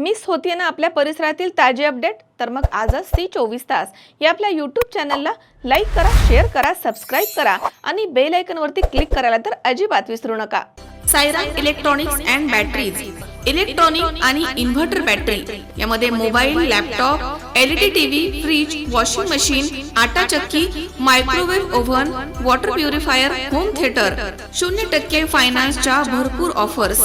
Miss होतीये ना आपल्या परिसरातील ताजे अपडेट? तर मग आजच सी चोवीस तास. या आपल्या यूट्यूब चॅनलला लाईक करा शेअर करा सबस्क्राईब करा आणि बेल आयकनवरती क्लिक करायला तर अजिबात विसरू नका. Saira electronics and batteries electronic आणि इन्व्हर्टर बॅटरी यामध्ये mobile laptop LED TV fridge washing machine atta chakki microwave oven water purifier home theatre शून्य टक्के फायनान्सच्या भरपूर ऑफर्स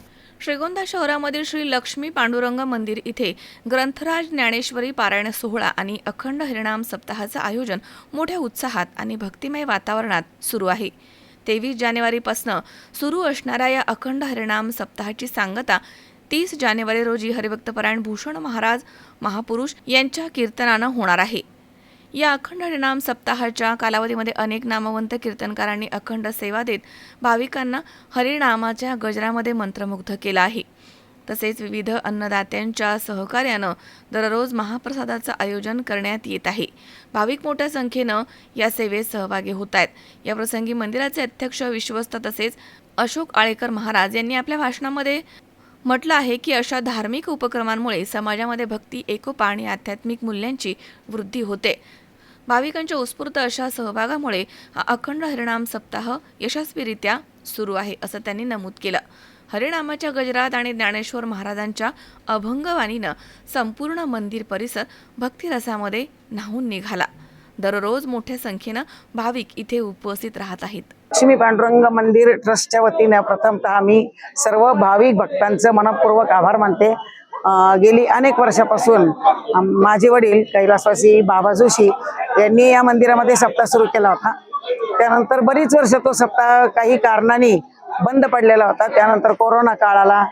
श्रीगोंदा शहरामधील श्री लक्ष्मी पांडुरंग मंदिर इथे ग्रंथराज ज्ञानेश्वरी पारायण सोहळा आणि अखंड हरिणाम सप्ताहाचं आयोजन मोठ्या उत्साहात आणि भक्तिमय वातावरणात सुरू आहे. तेवीस जानेवारीपासनं सुरू असणाऱ्या या अखंड हरिणाम सप्ताहाची सांगता तीस जानेवारी रोजी हरिभक्तपरायण भूषण महाराज महापुरुष यांच्या कीर्तनानं होणार आहे. या अखंड हरिनाम सप्ताहाच्या कालावधीमध्ये अनेक नामवंत कीर्तनकारांनी अखंड सेवा देत भाविकांना हरिनामाच्या गजरामध्ये मंत्रमुग्ध केलं आहे. तसेच विविध अन्नदात्यांच्या सहकार्यानं दररोज महाप्रसादाचं आयोजन करण्यात येत आहे. भाविक मोठ्या संख्येनं या सेवेत सहभागी होत आहेत. या प्रसंगी मंदिराचे अध्यक्ष विश्वस्त तसेच अशोक आळेकर महाराज यांनी आपल्या भाषणामध्ये म्हटलं आहे की अशा धार्मिक उपक्रमांमुळे समाजामध्ये भक्ती एकोपा आणि आध्यात्मिक मूल्यांची वृद्धी होते. भाविकांच्या उत्स्फूर्त अशा सहभागामुळे हा अखंड हरिणाम सप्ताह यशस्वीरित्या सुरू आहे असं त्यांनी नमूद केलं. हरिणामाच्या गजरात आणि ज्ञानेश्वर महाराजांच्या अभंगवाणीनं संपूर्ण मंदिर परिसर भक्तिरसामध्ये न्हावून निघाला. दररोज मोठ्या संख्येनं भाविक इथे उपस्थित राहत आहेत. लक्ष्मी पांडुरंग मंदिर ट्रस्टच्या वतीने प्रथमतः आम्ही सर्व भाविक भक्तांचं मनपूर्वक आभार मानते. गेली अनेक वर्षापासून माझे वडील कैलासवासी बाबा जोशी यांनी या मंदिरामध्ये सप्ताह सुरू केला होता. त्यानंतर बरीच वर्ष तो सप्ताह काही कारणाने बंद पडलेला होता. त्यानंतर कोरोना काळ आला.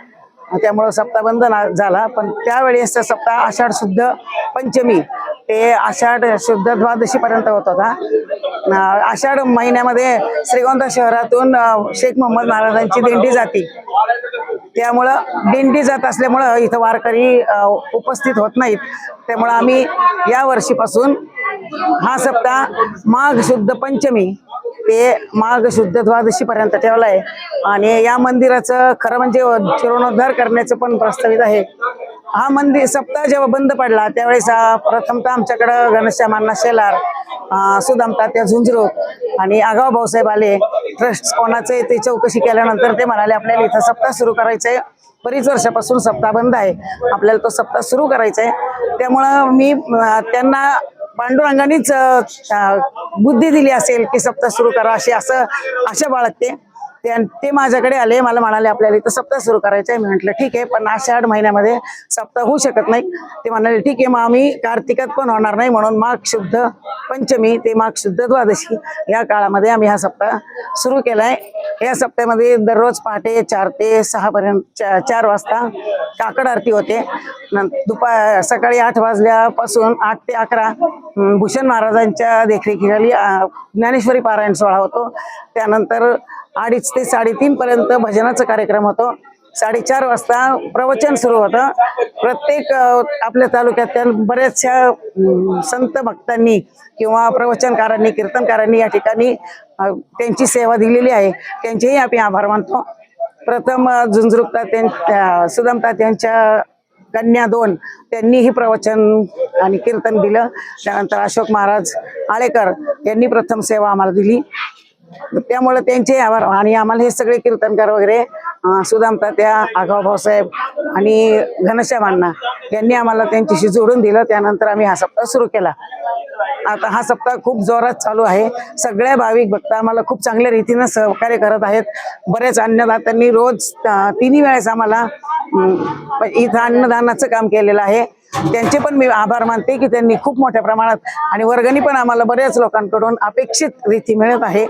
त्यामुळं सप्ताह बंद ना- झाला. पण त्यावेळेसचा सप्ताह आषाढ शुद्ध पंचमी ते आषाढ शुद्ध द्वादशीपर्यंत होत होता. आषाढ महिन्यामध्ये श्रीगोंदा शहरातून शेख मोहम्मद महाराजांची दिंडी जाते. त्यामुळं दिंडी जात असल्यामुळं इथं वारकरी उपस्थित होत नाहीत. त्यामुळं आम्ही या वर्षीपासून हा सप्ताह माघ शुद्ध पंचमी ते माघ शुद्ध द्वादशी पर्यंत ठेवलाय. आणि या मंदिराचं खरं म्हणजे जीर्णोद्धार करण्याचं पण प्रस्तावित आहे. हा मंदिर सप्ताह जेव्हा बंद पडला त्यावेळेस प्रथमतः आमच्याकडं घनश्यामांना शेलार अं, सुदाम तात्या झुंजरो आणि आगाव भाऊसाहेब आले. ट्रस्ट कोणाचे ते चौकशी केल्यानंतर ते म्हणाले आपल्याला इथं सप्ताह सुरू करायचंय. बरीच वर्षापासून सप्ताह बंद आहे. आपल्याला तो सप्ताह सुरू करायचा आहे त्यामुळं मी त्यांना पांडुरंगानेच बुद्धी दिली असेल की सप्ताह सुरू करा अशी असं आशा बाळगते त्या- ते माझ्याकडे आले मला म्हणाले आपल्याला इथं सप्ताह सुरू करायचं आहे मी म्हटलं ठीक आहे पण आषाढ महिन्यामध्ये सप्ताह होऊ शकत नाही. ते म्हणाले ठीक आहे मग आम्ही कार्तिकात पण होणार नाही म्हणून माघ शुद्ध पंचमी ते माघ शुद्ध द्वादशी या काळामध्ये आम्ही हा सप्ताह सुरू केलाय. या सप्त्यामध्ये दररोज पहाटे चार ते सहा पर्यंत चा- चार वाजता काकड आरती होते. दुपार सकाळी आठ वाजल्यापासून आठ ते अकरा भूषण महाराजांच्या देखरेखीखाली ज्ञानेश्वरी पारायण सोहळा होतो. त्यानंतर अडीच ते साडेतीन पर्यंत भजनाचा कार्यक्रम होतो. साडेचार वाजता प्रवचन सुरू होतं. प्रत्येक आपल्या तालुक्यात बऱ्याचशा संत भक्तांनी किंवा प्रवचनकारांनी कीर्तनकारांनी या ठिकाणी त्यांची सेवा दिलेली आहे. त्यांचेही आम्ही आभार मानतो. प्रथम झुंजरुक्ता त्यां सुदमता त्यांच्या कन्या दोन त्यांनीही प्रवचन आणि कीर्तन दिलं. त्यानंतर अशोक महाराज आळेकर यांनी प्रथम सेवा आम्हाला दिली. त्यामुळे त्यांचे आभार. आणि आम्हाला हे सगळे कीर्तनकार वगैरे सुदाम तात्या त्या आगाव भाऊसाहेब आणि घनश्याम अण्णा यांनी आम्हाला त्यांच्याशी जोडून दिलं. त्यानंतर आम्ही हा सप्ताह सुरू केला. आता हा सप्ताह खूप जोरात चालू आहे. सगळ्या भाविक भक्त आम्हाला खूप चांगल्या रीतीनं सहकार्य करत आहेत. बरेच अन्नदात्यांनी रोज तिन्ही वेळेस आम्हाला इथं अन्नदानाचं काम केलेलं आहे. त्यांचे पण मी आभार मानते की त्यांनी खूप मोठ्या प्रमाणात आणि वर्गणी पण आम्हाला बऱ्याच लोकांकडून अपेक्षित रीती मिळत आहे.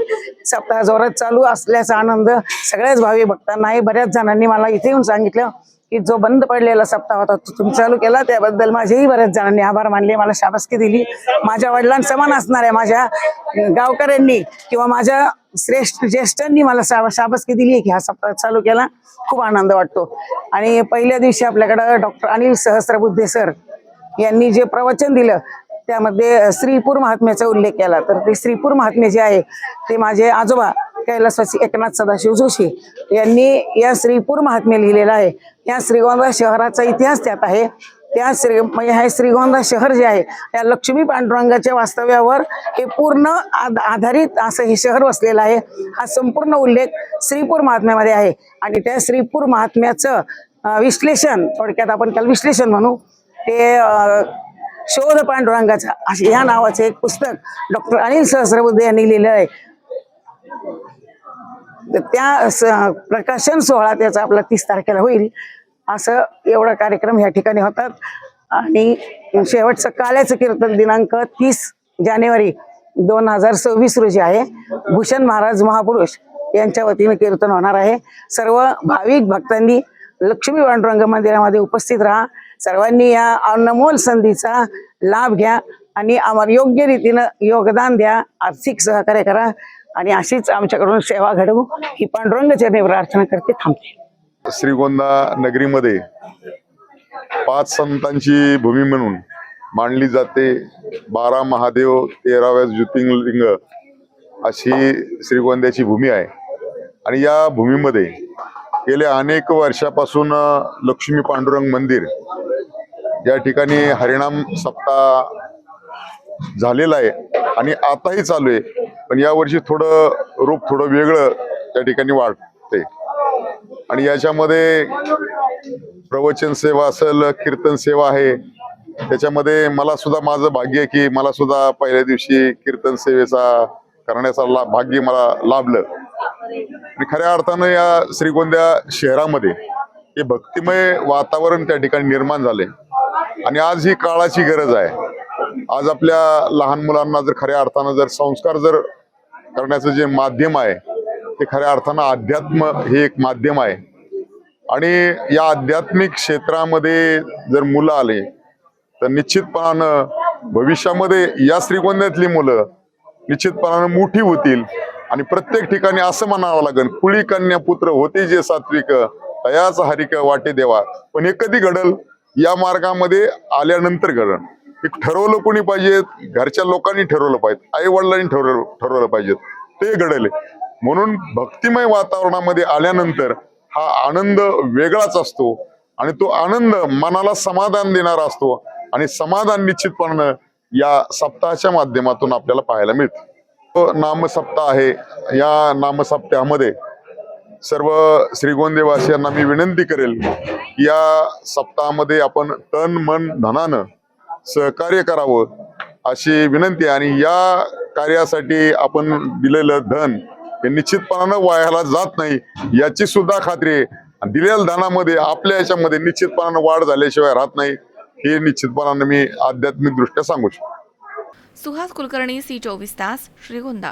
सप्ताह जोरात चालू असल्याचा आनंद सगळ्याच भावी बघताना आहे. बऱ्याच जणांनी मला इथे येऊन सांगितलं की जो बंद पडलेला सप्ताह होता तो तुम्ही चालू केला. त्याबद्दल माझेही बऱ्याच जणांनी आभार मानले. मला शाबासकी दिली. माझ्या वडिलांसमान असणाऱ्या माझ्या गावकऱ्यांनी किंवा माझ्या श्रेष्ठ ज्येष्ठांनी मला शाबा शाबासकी दिली आहे की हा सप्ताह चालू केला. खूप आनंद वाटतो. आणि पहिल्या दिवशी आपल्याकडं डॉक्टर अनिल सहस्रबुद्धे सर यांनी जे प्रवचन दिलं त्यामध्ये श्रीपूर महात्म्याचा उल्लेख केला. तर ते श्रीपूर महात्मे जे आहे ते माझे आजोबा कैलासवासी एकनाथ सदाशिव जोशी यांनी या श्रीपूर महात्म्य लिहिलेलं आहे. या श्रीगोंदा शहराचा इतिहास त्यात आहे. त्या श्री म्हणजे हे श्रीगोंदा शहर जे आहे या लक्ष्मी पांडुरंगाच्या वास्तव्यावर हे पूर्ण आधारित असं हे शहर वसलेलं आहे. हा संपूर्ण उल्लेख श्रीपूर महात्म्यामध्ये आहे. आणि त्या श्रीपूर महात्म्याचं विश्लेषण थोडक्यात आपण त्याला विश्लेषण म्हणू ते शोध पांडुरंगाचा असे या नावाचे एक पुस्तक डॉक्टर अनिल सहस्रबुद्धे यांनी लिहिलं आहे. त्या प्रकाशन सोहळा त्याचा आपला तीस तारखेला होईल. असं एवढा कार्यक्रम या ठिकाणी होतात. आणि शेवटचं काल्याचं कीर्तन दिनांक तीस जानेवारी दोन हजार सव्वीस रोजी आहे. भूषण महाराज महापुरुष यांच्या वतीने कीर्तन होणार आहे. सर्व भाविक भक्तांनी लक्ष्मी पांडुरंग मंदिरामध्ये उपस्थित राहा. सर्वांनी या अनमोल संधीचा लाभ घ्या आणि आम्हाला योग्य रीतीनं योगदान द्या. आर्थिक सहकार्य करा. आणि अशीच आमच्याकडून सेवा घडवू. ही पांडुरंग चरणी प्रार्थना करते. थांबते. श्रीगोंदा नगरीमध्ये पाच संतांची भूमी म्हणून मांडली जाते. बारा महादेव तेराव्या ज्योतिर्लिंग अशी श्रीगोंद्याची भूमी आहे. आणि या भूमीमध्ये गेल्या अनेक वर्षापासून लक्ष्मी पांडुरंग मंदिर या ठिकाणी हरिणाम सप्ताह झालेला आहे आणि आताही चालू आहे. पण यावर्षी थोडं रूप थोडं वेगळं त्या ठिकाणी वाटते आणि याच्यामध्ये प्रवचन सेवा असेल कीर्तन सेवा आहे. त्याच्यामध्ये मला सुद्धा माझं भाग्य आहे की मला सुद्धा पहिल्या दिवशी कीर्तन सेवेचा करण्याचा ला भाग्य मला लाभलं. आणि खऱ्या अर्थानं या श्रीगोंद्या शहरामध्ये हे भक्तिमय वातावरण त्या ठिकाणी निर्माण झाले. आणि आज ही काळाची गरज आहे. आज आपल्या लहान मुलांना जर खऱ्या अर्थानं जर संस्कार जर करण्याचं जे माध्यम आहे ते खऱ्या अर्थानं अध्यात्म हे एक माध्यम आहे. आणि या आध्यात्मिक क्षेत्रामध्ये जर मुलं आले तर निश्चितपणानं भविष्यामध्ये या श्रीगोंद्यातली मुलं निश्चितपणानं मोठी होतील. आणि प्रत्येक ठिकाणी असं म्हणावं लागेल कुळी कन्या पुत्र होते जे सात्विक तयाच हरिक वाटे देवा. पण हे कधी घडल? या मार्गामध्ये आल्यानंतर घडल. एक ठरवलं कोणी पाहिजेत? घरच्या लोकांनी ठरवलं पाहिजे आई वडिलांनी ठरवलं ठरवलं पाहिजेत. ते घडले. म्हणून भक्तिमय वातावरणामध्ये आल्यानंतर हा आनंद वेगळाच असतो. आणि तो आनंद मनाला समाधान देणारा असतो. आणि समाधान निश्चितपणानं या सप्ताहाच्या माध्यमातून आपल्याला पाहायला मिळतं. तो नामसप्ताह आहे. या नामसप्ताहामध्ये सर्व श्रीगोंदेवासियांना मी विनंती करेल या सप्ताहामध्ये आपण तन मन धनानं सहकार्य करावं अशी विनंती आणि या कार्यासाठी आपण दिलेलं धन हे निश्चितपणानं वायाला जात नाही. याची सुद्धा खात्री आहे. दिलेल्या दानामध्ये आपल्या याच्यामध्ये निश्चितपणानं वाढ झाल्याशिवाय राहत नाही. हे निश्चितपणानं मी आध्यात्मिक दृष्ट्या सांगू शकतो. सुहास कुलकर्णी सी चोवीस तास श्रीगोंदा.